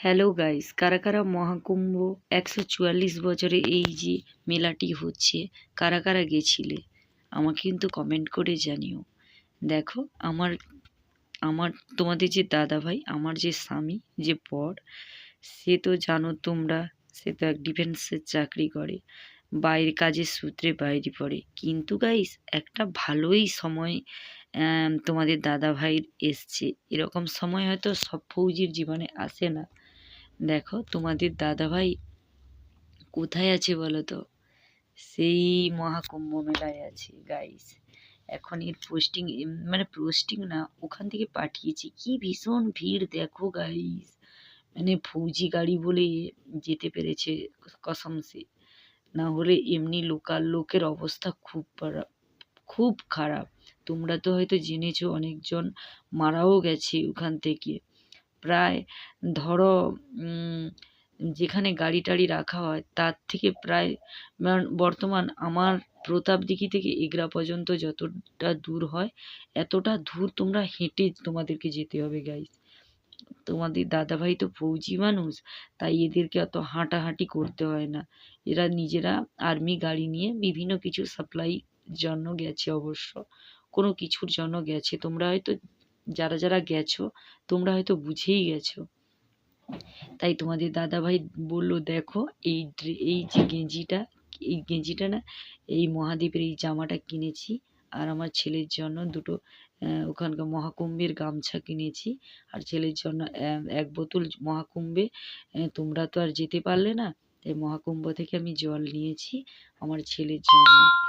Hello guys, কারা কারা মহাকুম্ভ একশো চুয়াল্লিশ বছরে এই যে মেলাটি হচ্ছে, কারা কারা গেছিলে? আমাকে কিন্তু কমেন্ট করে জানিও। দেখো, আমার আমার তোমাদের যে দাদা ভাই আমার যে স্বামী, যে পর সে তো জানো তোমরা, সে তো এক ডিফেন্সের চাকরি করে বাইরে কাজের সূত্রে বাইরে পড়ে। কিন্তু গাইস, একটা ভালোই সময় তোমাদের দাদা ভাইয়ের এসছে। এরকম সময় হয়তো সব ফৌজির জীবনে আসে না। দেখো, তোমাদের দাদাভাই কোথায় আছে বলো তো সেই মহাকুম্ভ মেলায় আছে গাইস এখন এর পোস্টিং মানে পোস্টিং না, ওখান থেকে পাঠিয়েছি। কি ভীষণ ভিড়, দেখো গাইস মানে ফৌজি গাড়ি বলে যেতে পেরেছে কসম সে। না হলে এমনি লোকাল লোকের অবস্থা খুব খারাপ খুব খারাপ। তোমরা তো হয়তো জেনেছো, অনেকজন মারাও গেছে ওখান থেকে। প্রায় ধরো যেখানে গাড়ি টাড়ি রাখা হয়, তার থেকে প্রায় মান- বর্তমান আমার প্রতাপদিঘি থেকে এগরা পর্যন্ত যতটা দূর হয়, এতটা দূর তোমরা হেঁটে তোমাদেরকে যেতে হবে গাইস তোমাদের দাদাভাই তো ফৌজি মানুষ, তাই এদেরকে অত হাঁটাহাঁটি করতে হয় না। এরা নিজেরা আর্মি গাড়ি নিয়ে বিভিন্ন কিছু সাপ্লাই জন্য গেছে অবশ্য। কোনো কিছুর জন্য গেছে। তোমরা হয়তো যারা যারা গেছো, তোমরা হয়তো বুঝেই গেছো। তাই তোমাদের দাদাভাই বলল, দেখো, এই এই যে গেঞ্জিটা, এই গেঞ্জিটা না, এই মহাদ্বীপের এই জামাটা কিনেছি আর আমার ছেলের জন্য দুটো ওখানকার মহাকুম্ভের গামছা কিনেছি। আর ছেলের জন্য এক বোতল মহাকুম্ভে তোমরা তো আর যেতে পারলে না। তাই মহাকুম্ভ থেকে আমি জল নিয়েছি আমার ছেলের জন্য।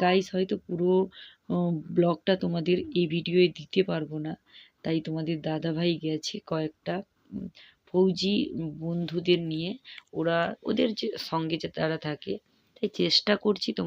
গাইস হয়তো পুরো ব্লগটা তোমাদের এই ভিডিওয়ে দিতে পারব না। তাই তোমাদের দাদাভাই গেছে কয়েকটা ফৌজি বন্ধুদের নিয়ে। ওরা, ওদের যে সঙ্গে যে তারা থাকে, তাই চেষ্টা করছি তোমার